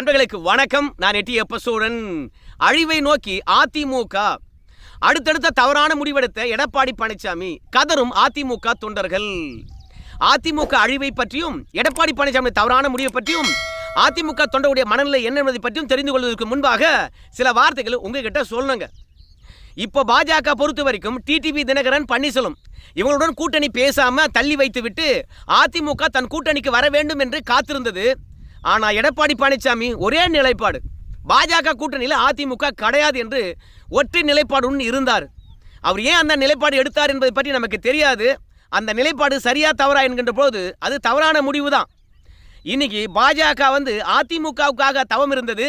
அன்பர்களுக்கு வணக்கம். நான் எட்டி எப்பசூடன் அழிவை நோக்கி அதிமுக. அடுத்தடுத்த தவறான முடிவெடுத்த எடப்பாடி பழனிசாமி கதரும் அதிமுக தொண்டர்கள். அதிமுக அழிவை பற்றியும் எடப்பாடி பழனிசாமி தவறான முடிவை பற்றியும் அதிமுக தொண்டருடைய மனநிலை என்ன என்பதை பற்றியும் தெரிந்து கொள்வதற்கு முன்பாக சில வார்த்தைகள் உங்ககிட்ட சொல்லணுங்க. இப்போ பாஜக பொறுத்த வரைக்கும் டிடிவி தினகரன் பன்னீர்செல்வம். இவங்களுடன் கூட்டணி பேசாம தள்ளி வைத்துவிட்டு அதிமுக தன் கூட்டணிக்கு வர வேண்டும் என்று காத்திருந்தது. ஆனால் எடப்பாடி பழனிசாமி ஒரே நிலைப்பாடு. பாஜக கூட்டணியில் அதிமுக கிடையாது என்று ஒற்றை நிலைப்பாடுன்னு இருந்தார். அவர் ஏன் அந்த நிலைப்பாடு எடுத்தார் என்பதை பற்றி நமக்கு தெரியாது. அந்த நிலைப்பாடு சரியா தவறா என்கின்ற போது அது தவறான முடிவு தான் இன்னைக்கு பாஜக வந்து அதிமுகவுக்காக தவம் இருந்தது.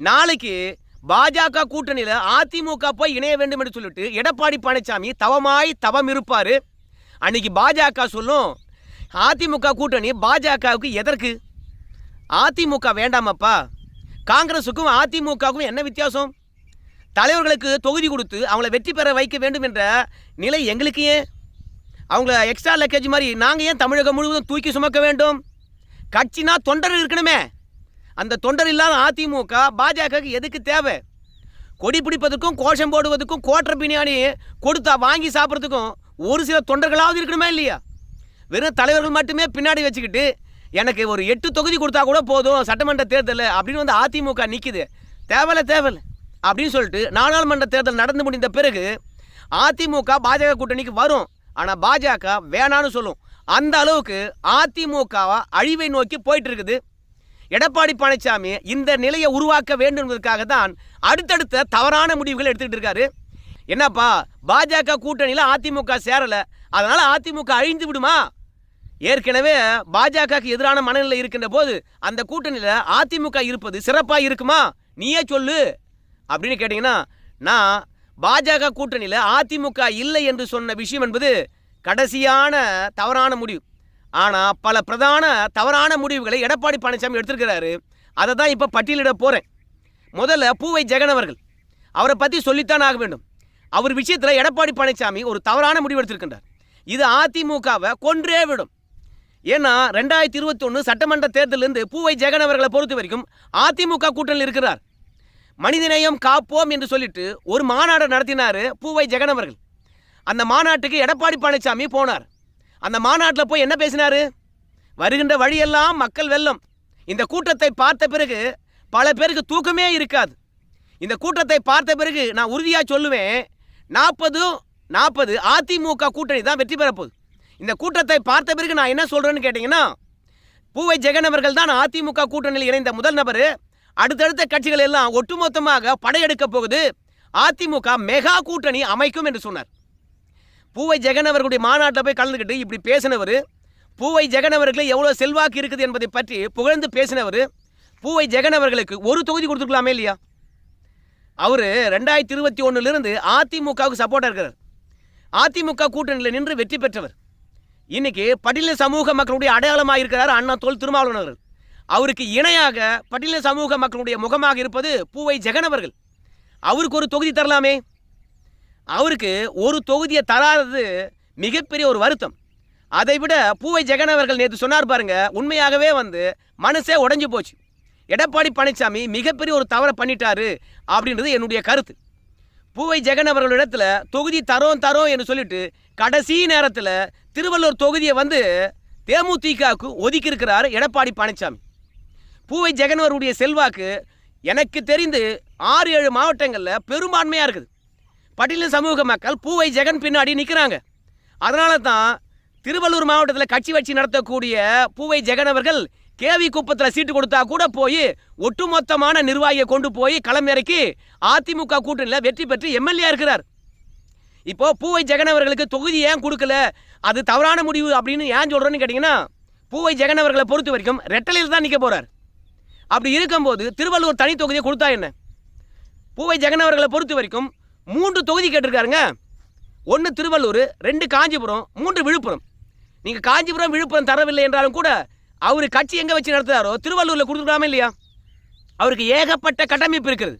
நாளைக்கு பாஜக கூட்டணியில் அதிமுக போய் இணைய வேண்டும் என்று சொல்லிட்டு எடப்பாடி பழனிசாமி தவமாய் தவம் இருப்பார். அன்னைக்கு பாஜக சொல்லும் அதிமுக கூட்டணி பாஜகவுக்கு எதற்கு? அதிமுக வேண்டாமப்பா. காங்கிரஸுக்கும் அதிமுகவுக்கும் என்ன வித்தியாசம்? தலைவர்களுக்கு தொகுதி கொடுத்து அவங்கள வெற்றி பெற வைக்க வேண்டும் என்ற நிலை எங்களுக்கு ஏன்? அவங்கள எக்ஸ்ட்ரா லக்கேஜ் மாதிரி நாங்கள் ஏன் தமிழகம் முழுவதும் தூக்கி சுமக்க வேண்டும்? கட்சினா தொண்டர் இருக்கணுமே. அந்த தொண்டர் இல்லாத அதிமுக பாஜகவுக்கு எதுக்கு தேவை? கொடி பிடிப்பதற்கும் கோஷம் போடுவதற்கும் கோட்டர பிரியாணி கொடுத்தா வாங்கி சாப்பிட்றதுக்கும் ஒரு சில தொண்டர்களாவது இருக்கணுமா இல்லையா? வெறும் தலைவர்கள் மட்டுமே பின்னாடி வச்சுக்கிட்டு எனக்கு ஒரு எட்டு தொகுதி கொடுத்தா கூட போதும் சட்டமன்ற தேர்தல் அப்படின்னு வந்து அதிமுக நிற்கிது தேவையில்ல தேவையில்ல அப்படின்னு சொல்லிட்டு நாடாளுமன்ற தேர்தல் நடந்து முடிந்த பிறகு அதிமுக பாஜக கூட்டணிக்கு வரும். ஆனால் பாஜக வேணான்னு சொல்லும். அந்த அளவுக்கு அதிமுகவை அழிவை நோக்கி போயிட்டு இருக்குது எடப்பாடி பழனிசாமி இந்த நிலையை உருவாக்க வேண்டும்ங்கிறதுக்காக தான் அடுத்தடுத்த தவறான முடிவுகள் எடுத்துக்கிட்டு இருக்காரு. என்னப்பா பாஜக கூட்டணியில் அதிமுக சேரலை. அதனால அதிமுக அழிந்து விடுமா? ஏற்கனவே பாஜகவுக்கு எதிரான மனநிலை இருக்கின்ற போது அந்த கூட்டணியில் அதிமுக இருப்பது சிறப்பாக இருக்குமா? நீயே சொல்லு. அப்படின்னு கேட்டிங்கன்னா நான் பாஜக கூட்டணியில் அதிமுக இல்லை என்று சொன்ன விஷயம் என்பது கடைசியான தவறான முடிவு. ஆனால் பல பிரதான தவறான முடிவுகளை எடப்பாடி பழனிசாமி எடுத்திருக்கிறாரு. அதை தான் இப்போ பட்டியலிட போகிறேன் முதல்ல பூவை ஜெகன் அவர்கள். அவரை பற்றி சொல்லித்தான் ஆக வேண்டும். அவர் விஷயத்தில் எடப்பாடி பழனிசாமி ஒரு தவறான முடிவு எடுத்திருக்கின்றார். இது அதிமுகவை கொன்றே விடும். ஏன்னா ரெண்டாயிரத்தி இருபத்தொன்று சட்டமன்ற தேர்தலிருந்து பூவை ஜெகன் அவர்களை பொறுத்த வரைக்கும் அதிமுக கூட்டணியில் இருக்கிறார். மனிதநேயம் காப்போம் என்று சொல்லிட்டு ஒரு மாநாடு நடத்தினார் பூவை ஜெகன் அவர்கள். அந்த மாநாட்டுக்கு எடப்பாடி பழனிசாமி போனார். அந்த மாநாட்டில் போய் என்ன பேசினாரு? வருகின்ற வழியெல்லாம் மக்கள் வெல்லம். இந்த கூட்டத்தை பார்த்த பிறகு பல பேருக்கு தூக்கமே இருக்காது. இந்த கூட்டத்தை பார்த்த பிறகு நான் உறுதியாக சொல்லுவேன் நாற்பது நாற்பது அதிமுக கூட்டணி தான் வெற்றி பெறப்போகுது. இந்த கூட்டத்தை பார்த்த பிறகு நான் என்ன சொல்கிறேன்னு கேட்டிங்கன்னா பூவை ஜெகன் அவர்கள் தான் அதிமுக கூட்டணியில் இணைந்த முதல் நபர். அடுத்தடுத்த கட்சிகள் எல்லாம் ஒட்டுமொத்தமாக படையெடுக்க போகுது. அதிமுக மெகா கூட்டணி அமைக்கும் என்று சொன்னார். பூவை ஜெகன் அவர்களுடைய மாநாட்டில் போய் கலந்துக்கிட்டு இப்படி பேசினவர் பூவை ஜெகன் அவர்களுக்கு எவ்வளோ செல்வாக்கு இருக்குது என்பதை பற்றி புகழ்ந்து பேசினவர் பூவை ஜெகன் அவர்களுக்கு ஒரு தொகுதி கொடுத்துருக்கலாமே இல்லையா? அவர் ரெண்டாயிரத்தி இருபத்தி ஒன்றுலேருந்து அதிமுகவுக்கு சப்போர்ட்டாக இருக்கிறார். அதிமுக கூட்டணியில் நின்று வெற்றி பெற்றவர். இன்னைக்கு பட்டியல சமூக மக்களுடைய அடையாளமாக இருக்கிறார் அண்ணா தோல் திருமாவளவன் அவர்கள். அவருக்கு இணையாக பட்டியல சமூக மக்களுடைய முகமாக இருப்பது பூவை ஜெகன் அவர்கள். அவருக்கு ஒரு தொகுதி தரலாமே. அவருக்கு ஒரு தொகுதியை தராதது மிகப்பெரிய ஒரு வருத்தம். அதை விட பூவை ஜெகன் அவர்கள் நேற்று சொன்னார் பாருங்க உண்மையாகவே வந்து மனசே உடஞ்சி போச்சு. எடப்பாடி பழனிசாமி மிகப்பெரிய ஒரு தவறை பண்ணிட்டாரு அப்படின்றது என்னுடைய கருத்து. பூவை ஜெகன் அவர்களிடத்தில் தொகுதி தரோம் தரோம் என்று சொல்லிட்டு கடைசி நேரத்தில் திருவள்ளூர் தொகுதியை வந்து தேமுதிகவுக்கு ஒதுக்கி இருக்கிறார் எடப்பாடி பழனிசாமி. பூவை ஜெகன் அவருடைய செல்வாக்கு எனக்கு தெரிந்து ஆறு ஏழு மாவட்டங்களில் பெரும்பான்மையாக இருக்குது. பட்டியலின் சமூக மக்கள் பூவை ஜெகன் பின்னாடி நிற்கிறாங்க அதனால தான் திருவள்ளூர் மாவட்டத்தில் கட்சி வச்சு நடத்தக்கூடிய பூவை ஜெகன் அவர்கள் கேவி குப்பத்தில் சீட்டு கொடுத்தா கூட போய் ஒட்டுமொத்தமான நிர்வாகியை கொண்டு போய் களம் இறக்கி அதிமுக கூட்டணியில் வெற்றி பெற்று எம்எல்ஏ இருக்கிறார். இப்போ பூவை ஜெகன் அவர்களுக்கு தொகுதி ஏன் கொடுக்கல? அது தவறான முடிவு அப்படின்னு ஏன் சொல்கிறேன்னு கேட்டிங்கன்னா பூவை ஜெகன் அவர்களை பொறுத்த வரைக்கும் ரெட்டலையில் தான் நிற்க போகிறார் அப்படி இருக்கும்போது திருவள்ளூர் தனி தொகுதியை கொடுத்தா என்ன? பூவை ஜெகன் அவர்களை பொறுத்த வரைக்கும் மூன்று தொகுதி கேட்டிருக்காருங்க. ஒன்று திருவள்ளூர் ரெண்டு காஞ்சிபுரம் மூன்று விழுப்புரம். நீங்கள் காஞ்சிபுரம் விழுப்புரம் தரவில்லை என்றாலும் கூட அவர் கட்சி எங்கே வச்சு நடத்துகிறாரோ திருவள்ளூரில் கொடுத்துருக்காம இல்லையா? அவருக்கு ஏகப்பட்ட கட்டமைப்பு இருக்கிறது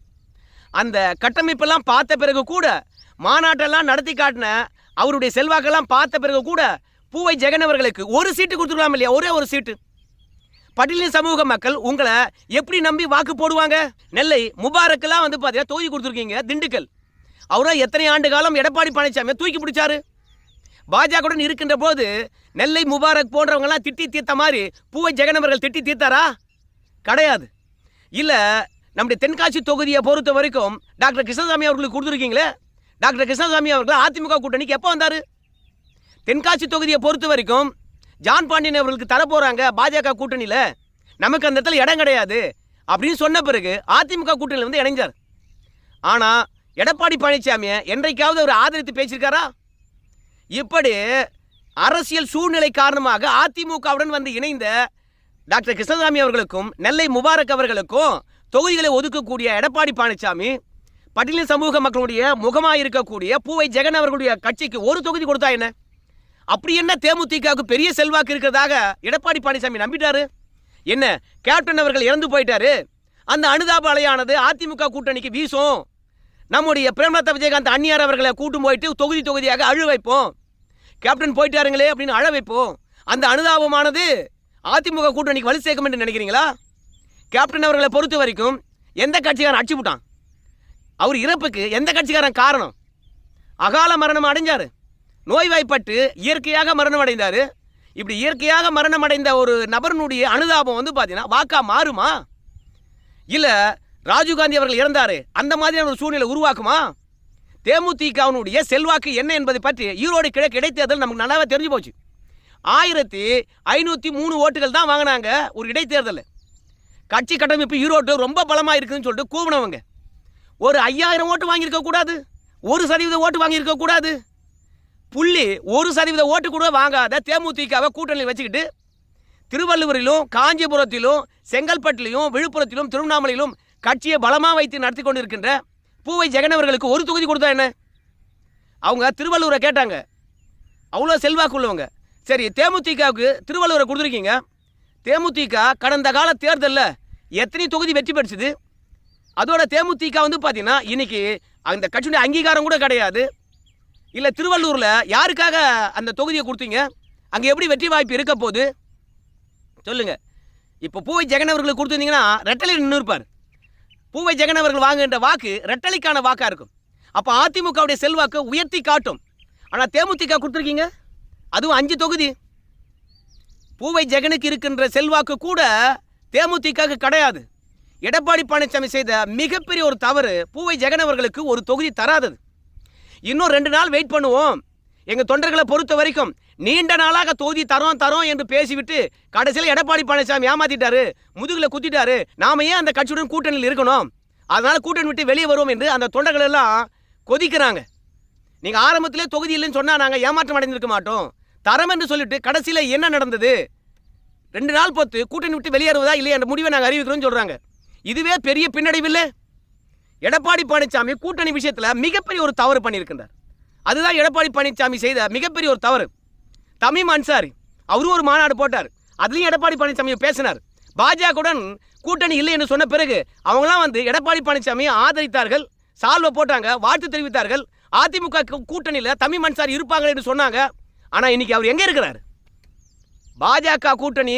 அந்த கட்டமைப்பெல்லாம் பார்த்த பிறகு கூட மாநாட்டெல்லாம் நடத்தி காட்டின அவருடைய செல்வாக்கெல்லாம் பார்த்த பிறகு கூட பூவை ஜெகன் அவர்களுக்கு ஒரு சீட்டு கொடுத்துருக்கலாம் இல்லையா? ஒரே ஒரு சீட்டு. பட்டியலின் சமூக மக்கள் உங்களை எப்படி நம்பி வாக்கு போடுவாங்க? நெல்லை முபாரக்கெல்லாம் வந்து பார்த்தீங்கன்னா தொகுதி கொடுத்துருக்கீங்க திண்டுக்கல். அவராக எத்தனை ஆண்டு காலம் எடப்பாடி பழனிசாமியை தூக்கி பிடிச்சாரு? பாஜகவுடன் இருக்கின்ற போது நெல்லை முபாரக் போன்றவங்கெல்லாம் திட்டி தீர்த்த மாதிரி பூவை ஜெகன் அவர்கள் திட்டி தீர்த்தாரா? கிடையாது. இல்லை நம்முடைய தென்காசி தொகுதியை பொறுத்த வரைக்கும் டாக்டர் கிருஷ்ணசாமி அவர்களுக்கு கொடுத்துருக்கீங்களே? டாக்டர் கிருஷ்ணசாமி அவர்கள் அதிமுக கூட்டணிக்கு எப்போ வந்தார்? தென்காசி தொகுதியை பொறுத்த வரைக்கும் ஜான் பாண்டியன் அவர்களுக்கு தர போகிறாங்க பாஜக கூட்டணியில். நமக்கு அந்த இடத்துல இடம் கிடையாது. அப்படின்னு சொன்ன பிறகு அதிமுக கூட்டணியில் வந்து இணைஞ்சார். ஆனால் எடப்பாடி பழனிசாமியை என்றைக்காவது அவர் ஆதரித்து பேசியிருக்காரா? இப்படி அரசியல் சூழ்நிலை காரணமாக அதிமுகவுடன் வந்து இணைந்த டாக்டர் கிருஷ்ணசாமி அவர்களுக்கும் நெல்லை முபாரக் அவர்களுக்கும் தொகுதிகளை ஒதுக்கக்கூடிய எடப்பாடி பழனிசாமி பட்டியலின் சமூக மக்களுடைய முகமாக இருக்கக்கூடிய பூவை ஜெகன் அவர்களுடைய கட்சிக்கு ஒரு தொகுதி கொடுத்தா என்ன? அப்படி என்ன தேமுதிகவுக்கு பெரிய செல்வாக்கு இருக்கிறதாக எடப்பாடி பழனிசாமி நம்பிட்டாரு? என்ன கேப்டன் அவர்கள் இறந்து போயிட்டாரு? அந்த அனுதாப அலையானது அதிமுக கூட்டணிக்கு வீசும். நம்முடைய பிரேமலதா விஜயகாந்த் அந்நியார் அவர்களை கூட்டும் போயிட்டு தொகுதி தொகுதியாக அழு வைப்போம். கேப்டன் போயிட்டாருங்களே அப்படின்னு அழ வைப்போம். அந்த அனுதாபமானது அதிமுக கூட்டணிக்கு வலு சேர்க்கும் என்று நினைக்கிறீங்களா? கேப்டன் அவர்களை பொறுத்த வரைக்கும் எந்த கட்சிக்காரன் அடிச்சு விட்டான் அவர் இறப்புக்கு எந்த கட்சிக்காரன் காரணம்? அகால மரணம் அடைஞ்சார். நோய்வாய்ப்பட்டு இயற்கையாக மரணம் அடைந்தார் இப்படி இயற்கையாக மரணம் அடைந்த ஒரு நபரினுடைய அனுதாபம் வந்து பார்த்தீங்கன்னா வாக்கா மாறுமா? இல்லை ராஜீவ்காந்தி அவர்கள் இறந்தாரு. அந்த மாதிரியான ஒரு சூழ்நிலை உருவாக்குமா? தேமுதிகவினுடைய செல்வாக்கு என்ன என்பதை பற்றி ஈரோடு கிழக்கு இடைத்தேர்தல் நமக்கு நல்லாவே தெரிஞ்சு போச்சு. ஆயிரத்தி ஐநூற்றி மூணு ஓட்டுகள் தான் வாங்கினாங்க ஒரு இடைத்தேர்தல் கட்சி கட்டமைப்பு ஈரோடு ரொம்ப பலமாக இருக்குதுன்னு சொல்லிட்டு கூவினவங்க. ஒரு ஐயாயிரம் ஓட்டு வாங்கியிருக்க கூடாது. ஒரு சதவீத ஓட்டு வாங்கியிருக்க கூடாது. புள்ளி ஒரு சதவீத ஓட்டு கூட வாங்காத தேமுதிகவை கூட்டணியில் வச்சுக்கிட்டு திருவள்ளுவரிலும் காஞ்சிபுரத்திலும் செங்கல்பட்டிலும் விழுப்புரத்திலும் திருவண்ணாமலையிலும் கட்சியை பலமாக வைத்து நடத்தி கொண்டிருக்கின்ற பூவை ஜெகன் அவர்களுக்கு ஒரு தொகுதி கொடுத்தா என்ன? அவங்க திருவள்ளுவரை கேட்டாங்க. அவ்வளோ செல்வாக்கு உள்ளவங்க. சரி தேமுதிகவுக்கு திருவள்ளுவரை கொடுத்துருக்கீங்க. தேமுதிக கடந்த கால தேர்தலில் எத்தனை தொகுதி வெற்றி பெற்றுது அதோட தேமுதிக வந்து பார்த்தீங்கன்னா இன்னைக்கு அந்த கட்சியுடைய அங்கீகாரம் கூட கிடையாது. இல்லை திருவள்ளூரில் யாருக்காக அந்த தொகுதியை கொடுத்தீங்க? அங்கே எப்படி வெற்றி வாய்ப்பு இருக்க போகுது? சொல்லுங்கள் இப்போ பூவை ஜெகன் அவர்களுக்கு கொடுத்துருந்தீங்கன்னா ரெட்டலில் நின்று இருப்பார் பூவை ஜெகன் அவர்கள் வாங்குகின்ற வாக்கு ரெட்டலைக்கான வாக்காக இருக்கும். அப்போ அதிமுகவுடைய செல்வாக்கு உயர்த்தி காட்டும். ஆனால் தேமுதிக கொடுத்துருக்கீங்க? அதுவும் அஞ்சு தொகுதி. பூவை ஜெகனுக்கு இருக்கின்ற செல்வாக்கு கூட தேமுதிகவுக்கு கிடையாது. எடப்பாடி பழனிசாமி செய்த மிகப்பெரிய ஒரு தவறு பூவை ஜெகன் அவர்களுக்கு ஒரு தொகுதி தராதது. இன்னும் ரெண்டு நாள் வெயிட் பண்ணுவோம். எங்கள் தொண்டர்களை பொறுத்த வரைக்கும் நீண்ட நாளாக தொகுதி தரோம் தரோம் என்று பேசிவிட்டு கடைசியில் எடப்பாடி பழனிசாமி ஏமாத்திட்டாரு முதுகில் குத்திட்டாரு. நாம ஏன் அந்த கட்சியுடன் கூட்டணியில் இருக்கணும்? அதனால கூட்டணி விட்டு வெளியே வருவோம் என்று அந்த தொண்டர்கள் எல்லாம் கொதிக்கிறாங்க. நீங்கள் ஆரம்பத்திலே தொகுதி இல்லைன்னு சொன்னால் நாங்கள் ஏமாற்றம் அடைந்திருக்க மாட்டோம். தரம் என்று சொல்லிட்டு கடைசியில் என்ன நடந்தது? ரெண்டு நாள் பொறுத்து கூட்டணி விட்டு வெளியேறுவதா இல்லையா என்ற முடிவை நாங்கள் அறிவிக்கிறோம்னு சொல்கிறாங்க இதுவே பெரிய பின்னடைவில்லை எடப்பாடி பழனிசாமி கூட்டணி விஷயத்தில் மிகப்பெரிய ஒரு தவறு பண்ணியிருக்கின்றார். அதுதான் எடப்பாடி பழனிசாமி செய்த மிகப்பெரிய ஒரு தவறு. தமிம் அன்சாரி அவரும் ஒரு மாநாடு போட்டார். அதுலேயும் எடப்பாடி பழனிசாமி பேசினார். பாஜகவுடன் கூட்டணி இல்லை என்று சொன்ன பிறகு அவங்களாம் வந்து எடப்பாடி பழனிசாமியை ஆதரித்தார்கள் சால்வை போட்டாங்க வாழ்த்து தெரிவித்தார்கள். அதிமுக கூட்டணியில் தமிழ் அன்சாரி இருப்பாங்க என்று சொன்னாங்க. ஆனால் இன்னைக்கு அவர் எங்கே இருக்கிறார்? பாஜக கூட்டணி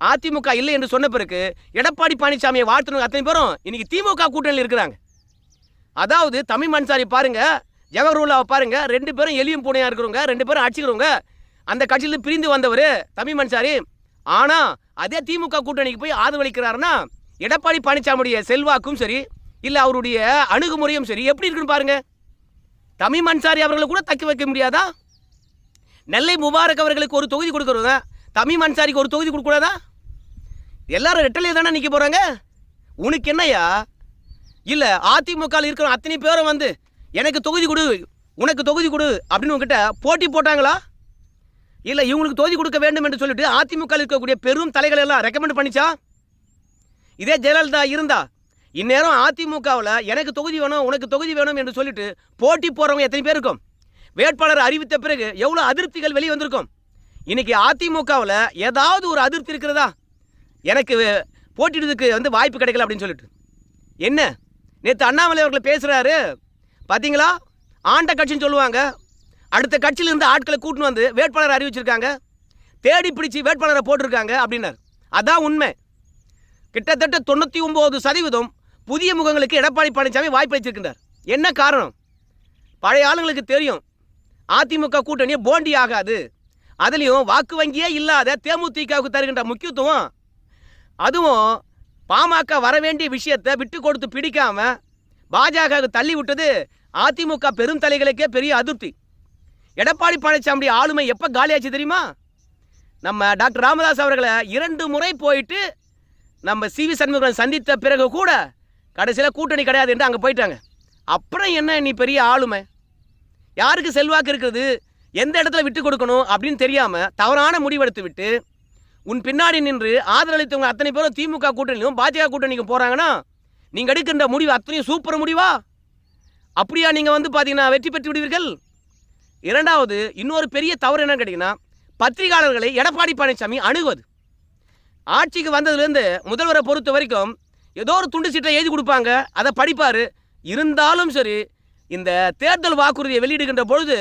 அதிமுக இல்லை என்று சொன்ன பிறகு எடப்பாடி பழனிசாமியை வாழ்த்தணும் அத்தனை பேரும் இன்னைக்கு திமுக கூட்டணியில் இருக்கிறாங்க. அதாவது தமிழ் அன்சாரி பாருங்க ஜவஹர்லாவை பாருங்கள் ரெண்டு பேரும் எலியும் பூனையாக இருக்கிறவங்க ரெண்டு பேரும் அடிச்சுக்கிறவங்க அந்த கட்சியிலிருந்து பிரிந்து வந்தவர் தமிழ் மன்சாரி ஆனால் அதே திமுக கூட்டணிக்கு போய் ஆதரவளிக்கிறாருன்னா எடப்பாடி பழனிசாமியுடைய செல்வாக்கும் சரி இல்லை அவருடைய அணுகுமுறையும் சரி எப்படி இருக்குன்னு பாருங்க. தமிழ் மன்சாரி அவர்களை கூட தக்க வைக்க முடியாதா? நெல்லை முபாரக் அவர்களுக்கு ஒரு தொகுதி கொடுக்குறவங்க தமிழ் மன்சாரிக்கு ஒரு தொகுதி கொடுக்கூடாதா எல்லாரும் ரெட்டலையில் தானே நிற்க போகிறாங்க உனக்கு என்னய்யா? இல்லை அதிமுகவில் இருக்கிற அத்தனை பேரும் வந்து எனக்கு தொகுதி கொடு உனக்கு தொகுதி கொடு அப்படின்னு உங்ககிட்ட போட்டி போட்டாங்களா? இல்லை இவங்களுக்கு தொகுதி கொடுக்க வேண்டும் என்று சொல்லிட்டு அதிமுகவில் இருக்கக்கூடிய பெரும் தலைகள் எல்லாம் ரெக்கமெண்ட் பண்ணிச்சா? இதே ஜெயலலிதா இருந்தா இந்நேரம் அதிமுகவில் எனக்கு தொகுதி வேணும் உனக்கு தொகுதி வேணும் என்று சொல்லிட்டு போட்டி போடுறவங்க எத்தனை பேர் இருக்கும்? வேட்பாளர் அறிவித்த பிறகு எவ்வளோ அதிருப்திகள் வெளியே வந்திருக்கும்? இன்னைக்கு அதிமுகவில் ஏதாவது ஒரு அதிருப்தி இருக்கிறதா? எனக்கு போட்டிடுறதுக்கு வந்து வாய்ப்பு கிடைக்கல அப்படின்னு சொல்லிட்டு. என்ன? நேற்று அண்ணாமலை அவர்கள் பேசுகிறாரு பார்த்தீங்களா ஆண்ட கட்சின்னு சொல்லுவாங்க. அடுத்த கட்சியிலிருந்து ஆட்களை கூட்டின்னு வந்து வேட்பாளர் அறிவிச்சிருக்காங்க. தேடி பிடிச்சி வேட்பாளரை போட்டிருக்காங்க அப்படின்னார். அதான் உண்மை. கிட்டத்தட்ட தொண்ணூற்றி ஒம்பது சதவீதம் புதிய முகங்களுக்கு எடப்பாடி பழனிசாமி வாய்ப்பு அளிச்சிருக்கின்றார். என்ன காரணம்? பழைய ஆளுங்களுக்கு தெரியும். அதிமுக கூட்டணி போண்டி ஆகாது. அதுலேயும் வாக்கு வங்கியே இல்லாத தேமுதிகவுக்கு தருகின்ற முக்கியத்துவம். அதுவும் பாமக வர வேண்டிய விஷயத்தை விட்டு கொடுத்து பிடிக்காம பாஜகவுக்கு தள்ளி விட்டது அதிமுக பெரும் தலைகளுக்கே பெரிய அதிருப்தி. எடப்பாடி பழனிசாமி ஆளுமை எப்போ காலியாச்சு தெரியுமா? நம்ம டாக்டர் ராமதாஸ் அவர்களை இரண்டு முறை போயிட்டு நம்ம சி வி சந்தித்த பிறகு கூட கடைசியில் கூட்டணி கிடையாது என்று அங்கே போயிட்டாங்க. அப்புறம் என்ன நீ பெரிய ஆளுமை? யாருக்கு செல்வாக்கு இருக்குது? எந்த இடத்துல விட்டு கொடுக்கணும் அப்படின்னு தெரியாமல் தவறான முடிவெடுத்து விட்டு உன் பின்னாடி நின்று ஆதரவளித்தவங்க அத்தனை பேரும் திமுக கூட்டணியும் பாஜக கூட்டணிக்கும் போகிறாங்கன்னா நீங்கள் எடுக்கின்ற முடிவு அத்தனையும் சூப்பர் முடிவா? அப்படியா நீங்கள் வந்து பார்த்தீங்கன்னா வெற்றி பெற்று விடுவீர்கள்? இரண்டாவது இன்னொரு பெரிய தவறு என்னன்னு கேட்டிங்கன்னா பத்திரிகையாளர்களை எடப்பாடி பழனிசாமி அணுகுவது. ஆட்சிக்கு வந்ததுலேருந்து முதல்வரை பொறுத்த வரைக்கும் ஏதோ ஒரு துண்டு சீட்டை எழுதி கொடுப்பாங்க அதை படிப்பார். இருந்தாலும் சரி இந்த தேர்தல் வாக்குறுதியை வெளியிடுகின்ற பொழுது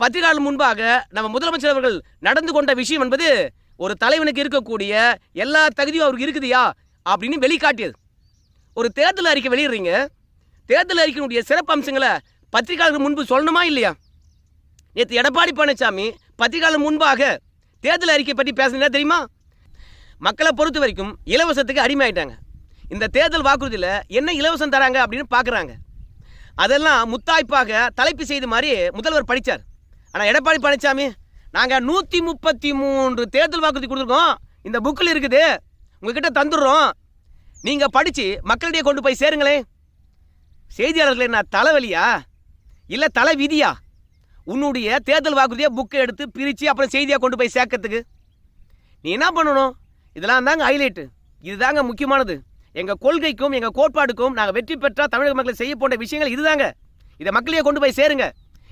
பத்திரிகையாளர் முன்பாக நம்ம முதலமைச்சர் அவர்கள் நடந்து கொண்ட விஷயம் என்பது ஒரு தலைவனுக்கு இருக்கக்கூடிய எல்லா தகுதியும் அவருக்கு இருக்குதுயா அப்படின்னு வெளிக்காட்டியது. ஒரு தேர்தல் அறிக்கை வெளியிடுறீங்க. தேர்தல் அறிக்கையினுடைய சிறப்பு அம்சங்களை பத்திரிகையாளர்கள் முன்பு சொல்லணுமா இல்லையா? நேற்று எடப்பாடி பழனிசாமி பத்திரிகையாளர் முன்பாக தேர்தல் அறிக்கை பற்றி பேசினா தெரியுமா? மக்களை பொறுத்த வரைக்கும் இலவசத்துக்கு அடிமையாயிட்டாங்க. இந்த தேர்தல் வாக்குறுதியில் என்ன இலவசம் தராங்க அப்படின்னு பார்க்குறாங்க அதெல்லாம் முத்தாய்ப்பாக தலைப்பு செய்த மாதிரி முதல்வர் படித்தார் ஆனால் எடப்பாடி பழனிசாமி நாங்கள் நூற்றி முப்பத்தி மூன்று தேர்தல் வாக்குறுதி கொடுத்துருக்கோம். இந்த புக்கில் இருக்குது. உங்ககிட்ட தந்துடுறோம். நீங்கள் படித்து மக்களிடையே கொண்டு போய் சேருங்களேன். செய்தியாளர்களே நான் தலைவலியா? இல்லை தலை விதியா உன்னுடைய தேர்தல் வாக்குறுதியை புக்கை எடுத்து பிரித்து அப்புறம் செய்தியாக கொண்டு போய் சேர்க்கறதுக்கு? நீ என்ன பண்ணணும்? இதெல்லாம் தாங்க ஹைலைட்டு இதுதாங்க முக்கியமானது. எங்கள் கொள்கைக்கும் எங்கள் கோட்பாடுக்கும் நாங்கள் வெற்றி பெற்றால் தமிழக மக்கள் செய்ய போன்ற விஷயங்கள் இதுதாங்க. இதை மக்களையே கொண்டு போய் சேருங்க.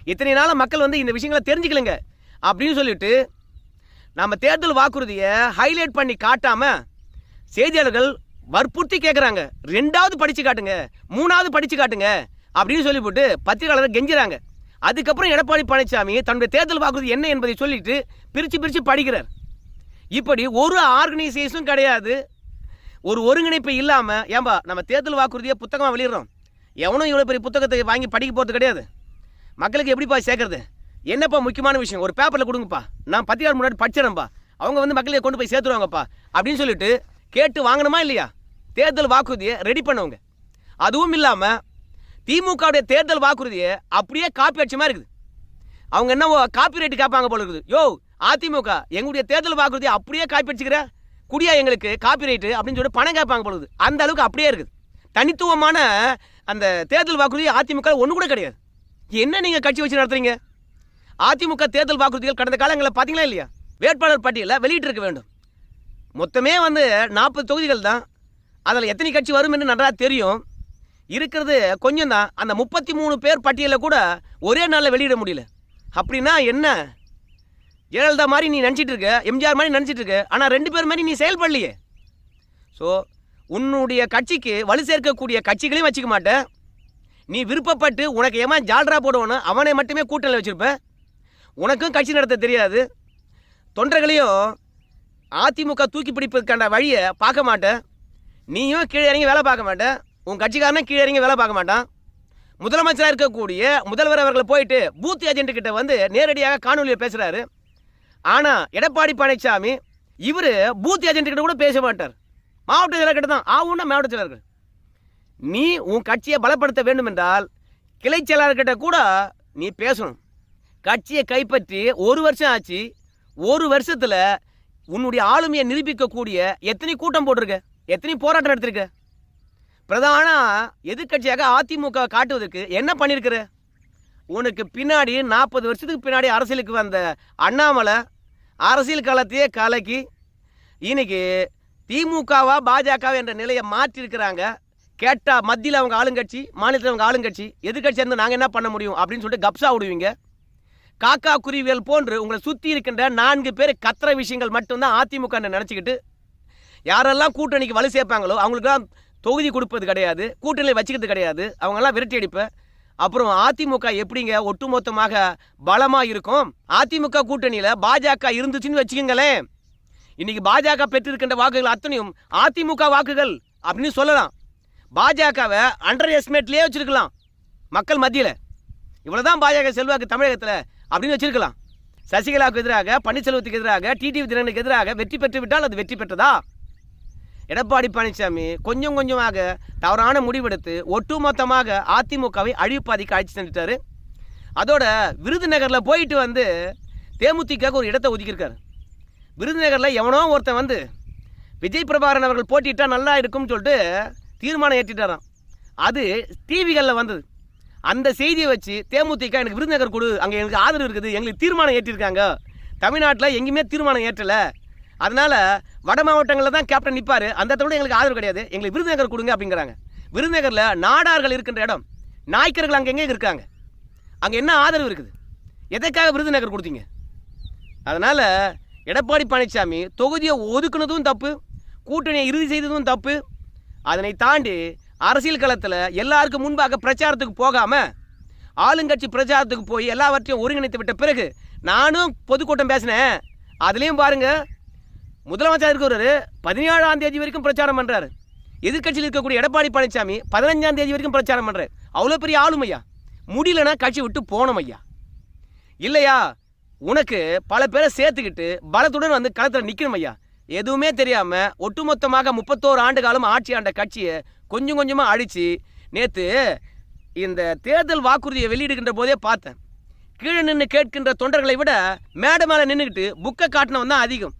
இத்தனை நாளாக மக்கள் வந்து இந்த விஷயங்களை தெரிஞ்சுக்கலங்க. அப்படின்னு சொல்லிட்டு நம்ம தேர்தல் வாக்குறுதியை ஹைலைட் பண்ணி காட்டாமல் செய்தியாளர்கள் வற்புறுத்தி கேட்குறாங்க ரெண்டாவது படித்து காட்டுங்க. மூணாவது படித்து காட்டுங்க. அப்படின்னு சொல்லிவிட்டு பத்திரிகையாளர்கள் கெஞ்சுறாங்க. அதுக்கப்புறம் எடப்பாடி பழனிசாமி தன்னுடைய தேர்தல் வாக்குறுதி என்ன என்பதை சொல்லிட்டு பிரித்து பிரித்து படிக்கிறார். இப்படி ஒரு ஆர்கனைசேஷனும் கிடையாது. ஒரு ஒருங்கிணைப்பு இல்லாமல் ஏன்பா நம்ம தேர்தல் வாக்குறுதியை புத்தகமாக வெளியிடுறோம். எவனும் இவ்வளோ பெரிய புத்தகத்தை வாங்கி படிக்க போகிறது கிடையாது. மக்களுக்கு எப்படிப்பா சேர்க்குறது? என்னப்பா முக்கியமான விஷயம்? ஒரு பேப்பரில் கொடுங்கப்பா. நான் பத்திரிகை முன்னாடி படிச்சிடறேன்ப்பா அவங்க வந்து மக்களை கொண்டு போய் சேர்த்துருவாங்கப்பா. அப்படின்னு சொல்லிட்டு கேட்டு வாங்கணுமா இல்லையா? தேர்தல் வாக்குறுதியை ரெடி பண்ணவங்க. அதுவும் இல்லாமல் திமுகவுடைய தேர்தல் வாக்குறுதியை அப்படியே காப்பி அடிச்ச மாதிரி இருக்குது. அவங்க என்ன காப்பி ரைட்டு கேட்பாங்க போல இருக்குது. யோ அதிமுக எங்களுடைய தேர்தல் வாக்குறுதியை அப்படியே காப்பி அடிச்சுக்கிற? குடியா எங்களுக்கு காப்பி ரைட்டு அப்படின்னு சொல்லிட்டு பணம் கேட்பாங்க போல இருக்குது. அந்த அளவுக்கு அப்படியே இருக்குது. தனித்துவமான அந்த தேர்தல் வாக்குறுதி அதிமுக ஒன்று கூட கிடையாது. என்ன நீங்கள் கட்சி வச்சு நடத்துறீங்க? அதிமுக தேர்தல் வாக்குறுதிகள் கடந்த காலங்களில் பார்த்தீங்களா இல்லையா? வேட்பாளர் பட்டியலில் வெளியிட்டிருக்க வேண்டும். மொத்தமே வந்து நாற்பது தொகுதிகள் தான். அதில் எத்தனை கட்சி வரும் என்று நன்றாக தெரியும். இருக்கிறது கொஞ்சம் தான் அந்த முப்பத்தி மூணு பேர் பட்டியலில் கூட ஒரே நாளில் வெளியிட முடியல. அப்படின்னா என்ன? ஜெயலலிதா மாதிரி நீ நினச்சிட்டு இருக்க எம்ஜிஆர் மாதிரி நினச்சிட்டு இருக்க ஆனால் ரெண்டு பேர் மாதிரி நீ செயல்படலையே. ஸோ உன்னுடைய கட்சிக்கு வலு சேர்க்கக்கூடிய கட்சிகளையும் வச்சுக்க மாட்டேன். நீ விருப்பப்பட்டு உனக்கு ஏமா ஜால்ரா போடுவானோ அவனை மட்டுமே கூட்டணியில் வச்சுருப்பேன் உனக்கும் கட்சி நடத்த தெரியாது. தொண்டர்களையும் அதிமுக தூக்கி பிடிப்பதற்கான வழியை பார்க்க மாட்டேன். நீயும் கீழே இறங்கி வேலை பார்க்க மாட்டேன். உன் கட்சிக்காரனும் கீழே இறங்கி வேலை பார்க்க மாட்டான். முதலமைச்சராக இருக்கக்கூடிய முதல்வர் அவர்களை போயிட்டு பூத் ஏஜென்ட் கிட்ட வந்து நேரடியாக காணொலியில் பேசுகிறாரு ஆனால் எடப்பாடி பழனிசாமி இவர் பூத் ஏஜென்ட் கிட்ட கூட பேச மாட்டார். மாவட்ட செயலர் கிட்ட தான். ஆகும்னா மாவட்ட செயலர்கள். நீ உன் கட்சியை பலப்படுத்த வேண்டும் என்றால் கிளை செயலாளர்கிட்ட கூட நீ பேசணும். கட்சியை கைப்பற்றி ஒரு வருஷம் ஆச்சு. ஒரு வருஷத்தில் உன்னுடைய ஆளுமையை நிரூபிக்கக்கூடிய எத்தனை கூட்டம் போட்டிருக்க? எத்தனை போராட்டம் நடத்திருக்க? பிரதான எதிர்க்கட்சியாக அதிமுக காட்டுவதற்கு என்ன பண்ணியிருக்கிற உனக்கு பின்னாடி நாற்பது வருஷத்துக்கு பின்னாடி அரசியலுக்கு வந்த அண்ணாமலை அரசியல் காலத்தையே கலக்கி இன்னைக்கு திமுகவா பாஜகவா என்ற நிலையை மாற்றிருக்கிறாங்க. கேட்டால் மத்தியில் அவங்க ஆளுங்கட்சி மாநிலத்தில் அவங்க ஆளுங்கட்சி எதிர்கட்சி இருந்து நாங்கள் என்ன பண்ண முடியும் அப்படின்னு சொல்லிட்டு கப்ஸா விடுவீங்க. காக்கா குருவியல் போன்று உங்களை சுற்றி இருக்கின்ற நான்கு பேர் கத்துற விஷயங்கள் மட்டும்தான் அதிமுக நினச்சிக்கிட்டு யாரெல்லாம் கூட்டணிக்கு வலு சேர்ப்பாங்களோ அவங்களுக்குலாம் தொகுதி கொடுப்பது கிடையாது கூட்டணியில் வச்சுக்கிறது கிடையாது. அவங்கெல்லாம் விரட்டி அடிப்பேன் அப்புறம் அதிமுக எப்படிங்க ஒட்டுமொத்தமாக பலமாக இருக்கும்? அதிமுக கூட்டணியில் பாஜக இருந்துச்சுன்னு வச்சுக்கோங்களேன். இன்னைக்கு பாஜக பெற்றிருக்கின்ற வாக்குகள் அத்தனையும் அதிமுக வாக்குகள் அப்படின்னு சொல்லலாம். பாஜகவை அண்டர் எஸ்டிமேட்லேயே வச்சுருக்கலாம். மக்கள் மத்தியில். இவ்வளோதான் பாஜக செல்வாக்கு தமிழகத்தில் அப்படின்னு வச்சுருக்கலாம். சசிகலாவுக்கு எதிராக பன்னீர்செல்வத்துக்கு எதிராக டிடிவி தினனுக்கு எதிராக வெற்றி பெற்று விட்டால் அது வெற்றி பெற்றதா? எடப்பாடி பழனிசாமி கொஞ்சம் கொஞ்சமாக தவறான முடிவெடுத்து ஒட்டுமொத்தமாக அதிமுகவை அழிவுப்பாதிக்கு அழைச்சி சென்றுட்டார். அதோட விருதுநகரில் போயிட்டு வந்து தேமுதிகக்கு ஒரு இடத்தை ஒதுக்கியிருக்காரு. விருதுநகரில் எவனோ ஒருத்தன் வந்து விஜய் பிரபாகரன் அவர்கள் போட்டிட்டால் நல்லா இருக்கும்னு சொல்லிட்டு தீர்மானம் ஏற்றிட்டாராம். அது டிவிகளில் வந்தது. அந்த செய்தியை வச்சு தேமுதிக எனக்கு விருதுநகர் கொடு அங்கே எனக்கு ஆதரவு இருக்குது எங்களுக்கு தீர்மானம் ஏற்றிருக்காங்க. தமிழ்நாட்டில் எங்கேயுமே தீர்மானம் ஏற்றலை. அதனால் வட மாவட்டங்களில் தான் கேப்டன் நிற்பார் அந்த இடத்துல எங்களுக்கு ஆதரவு கிடையாது. எங்களுக்கு விருதுநகர் கொடுங்க அப்படிங்கிறாங்க. விருதுநகரில் நாடார்கள் இருக்கின்ற இடம். நாய்க்கர்கள் அங்கே எங்கே இருக்காங்க. அங்கே என்ன ஆதரவு இருக்குது? எதற்காக விருதுநகர் கொடுத்தீங்க? அதனால் எடப்பாடி பழனிசாமி தொகுதியை ஒதுக்குனதும் தப்பு கூட்டணியை இறுதி செய்ததும் தப்பு. அதனை தாண்டி அரசியல் களத்தில் எல்லாருக்கும் முன்பாக பிரச்சாரத்துக்கு போகாமல் ஆளுங்கட்சி பிரச்சாரத்துக்கு போய் எல்லாவற்றையும் ஒருங்கிணைத்து விட்ட பிறகு நானும் பொதுக்கூட்டம் பேசினேன். அதுலேயும் பாருங்கள் முதலமைச்சர் இருக்கிறவர் பதினேழாம் தேதி வரைக்கும் பிரச்சாரம் பண்ணுறாரு எதிர்கட்சியில் இருக்கக்கூடிய எடப்பாடி பழனிசாமி பதினஞ்சாம் தேதி வரைக்கும் பிரச்சாரம் பண்ணுறாரு அவ்வளோ பெரிய ஆளும் ஐயா. முடியலன்னா கட்சி விட்டு போனோம் ஐயா. இல்லையா? உனக்கு பல பேரை சேர்த்துக்கிட்டு பலத்துடன் வந்து களத்தில் நிற்கணும் ஐயா. எதுவுமே தெரியாமல் ஒட்டுமொத்தமாக முப்பத்தோரு ஆண்டு காலம் ஆட்சி ஆண்ட கட்சியை கொஞ்சம் கொஞ்சமாக அழித்து நேற்று இந்த தேர்தல் வாக்குறுதியை வெளியிடுகின்ற போதே பார்த்தேன். கீழே நின்று கேட்கின்ற தொண்டர்களை விட மேடை மேலே நின்றுக்கிட்டு புக்கை காட்டினவன் தான் அதிகம்.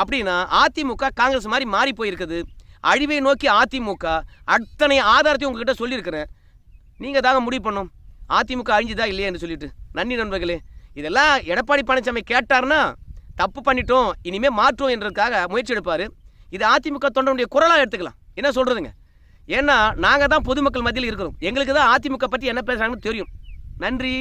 அப்படின்னா அதிமுக காங்கிரஸ் மாதிரி மாறி போயிருக்குது. அழிவை நோக்கி அதிமுக அத்தனை ஆதாரத்தையும் உங்ககிட்ட சொல்லியிருக்கிறேன். நீங்கள் தாங்க முடிவு பண்ணும் அதிமுக அழிஞ்சுதா இல்லையா என்று சொல்லிட்டு. நன்றி நண்பர்களே. இதெல்லாம் எடப்பாடி பழனிசாமி கேட்டார்னா தப்பு பண்ணிட்டோம் இனிமே மாற்றோம் என்றதுக்காக முயற்சி எடுப்பார். இது அதிமுக தொண்டனுடைய குரலாக எடுத்துக்கலாம். என்ன சொல்கிறதுங்க ஏன்னா நாங்கள் தான் பொதுமக்கள் மத்தியில் இருக்கிறோம். எங்களுக்கு தான் அதிமுக பற்றி என்ன பேசுகிறாங்கன்னு தெரியும். நன்றி.